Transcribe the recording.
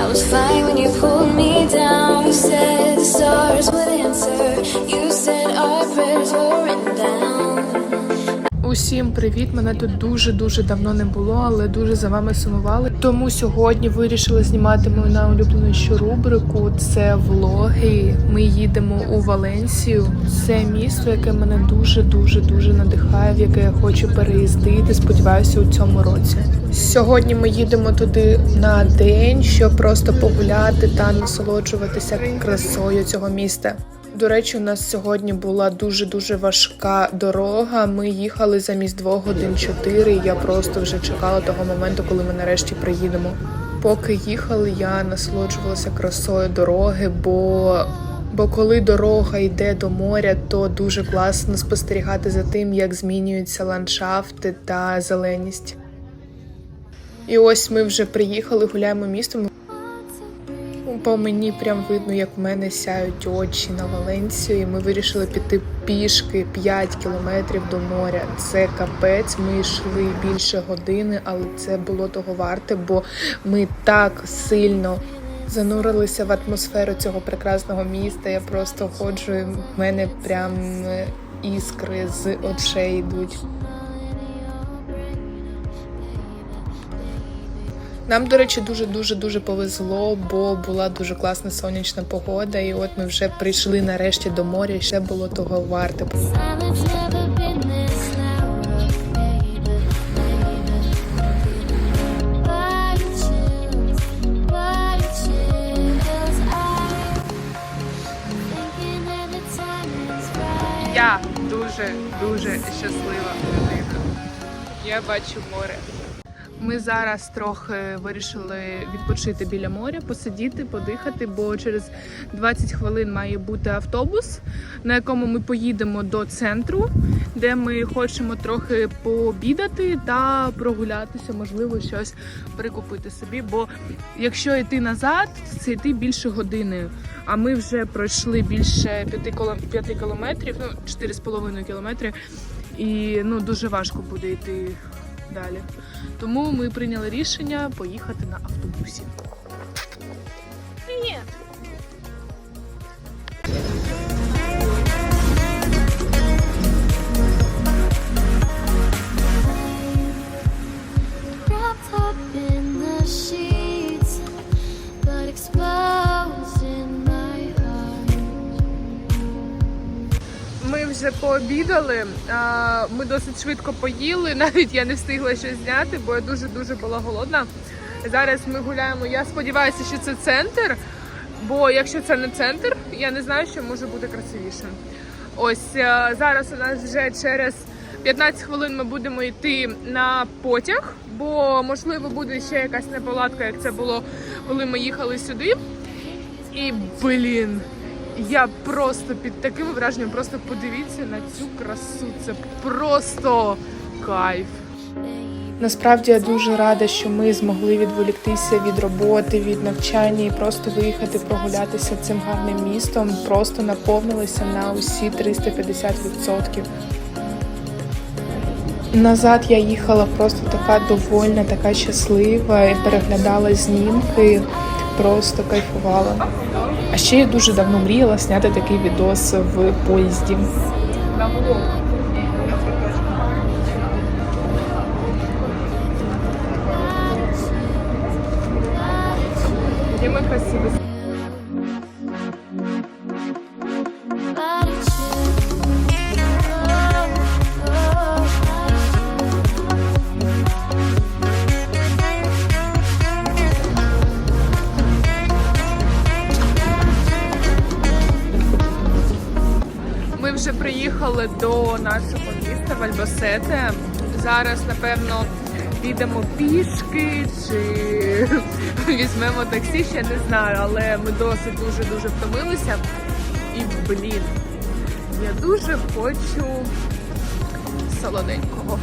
I was fine when you pulled me down. You said the stars would answer. You said our prayers were. Усім привіт! Мене тут дуже дуже давно не було, але дуже за вами сумували. Тому сьогодні вирішила знімати мою найулюбленішу рубрику. Це влоги. Ми їдемо у Валенсію. Це місто, яке мене дуже дуже дуже надихає, в яке я хочу переїздити. Сподіваюся, у цьому році. Сьогодні ми їдемо туди на день, щоб просто погуляти та насолоджуватися красою цього міста. До речі, у нас сьогодні була дуже дуже важка дорога. Ми їхали замість двох годин чотири. Я просто вже чекала того моменту, коли ми нарешті приїдемо. Поки їхали, я насолоджувалася красою дороги, бо Бо коли дорога йде до моря, то дуже класно спостерігати за тим, як змінюються ландшафти та зеленість. І ось ми вже приїхали, гуляємо містом. По мені прям видно, як в мене сяють очі на Валенсію. І ми вирішили піти пішки 5 кілометрів до моря. Це капець. Ми йшли більше години, але це було того варте, бо ми так сильно занурилися в атмосферу цього прекрасного міста. Я просто ходжу, в мене прям е, іскри з очей йдуть. Нам, до речі, дуже дуже повезло, бо була дуже класна сонячна погода, і от ми вже прийшли нарешті до моря, і все було того варте. Я дуже дуже щаслива людина. Я бачу море. Ми зараз трохи вирішили відпочити біля моря, посидіти, подихати, бо через 20 хвилин має бути автобус, на якому ми поїдемо до центру, де ми хочемо трохи пообідати та прогулятися, можливо, щось прикупити собі. Бо якщо йти назад, це йти більше години. А ми вже пройшли більше 5 кілометрів, ну 4,5 кілометри, і ну дуже важко буде йти далі. Тому ми прийняли рішення поїхати на автобусі. Привіт! Вже пообідали. Ми досить швидко поїли. Навіть я не встигла щось зняти, бо я дуже дуже була голодна. Зараз ми гуляємо. Я сподіваюся, що це центр. Бо якщо це не центр, я не знаю, що може бути красивіше. Ось зараз у нас вже через 15 хвилин ми будемо йти на потяг, бо можливо буде ще якась неполадка, як це було, коли ми їхали сюди. І блін, я просто під таким враженням, просто подивіться на цю красу. Це просто кайф. Насправді я дуже рада, що ми змогли відволіктися від роботи, від навчання і просто виїхати прогулятися цим гарним містом. Просто наповнилися на усі 350%. Назад я їхала просто така довольна, така щаслива і переглядала знімки, просто кайфувала. А ще я дуже давно мріяла зняти такий відос в поїзді. Где вже приїхали до нашого міста Вальбасете. Зараз, напевно, підемо пішки чи візьмемо таксі, ще не знаю, але ми досить дуже дуже втомилися. І блін, я дуже хочу солоденького.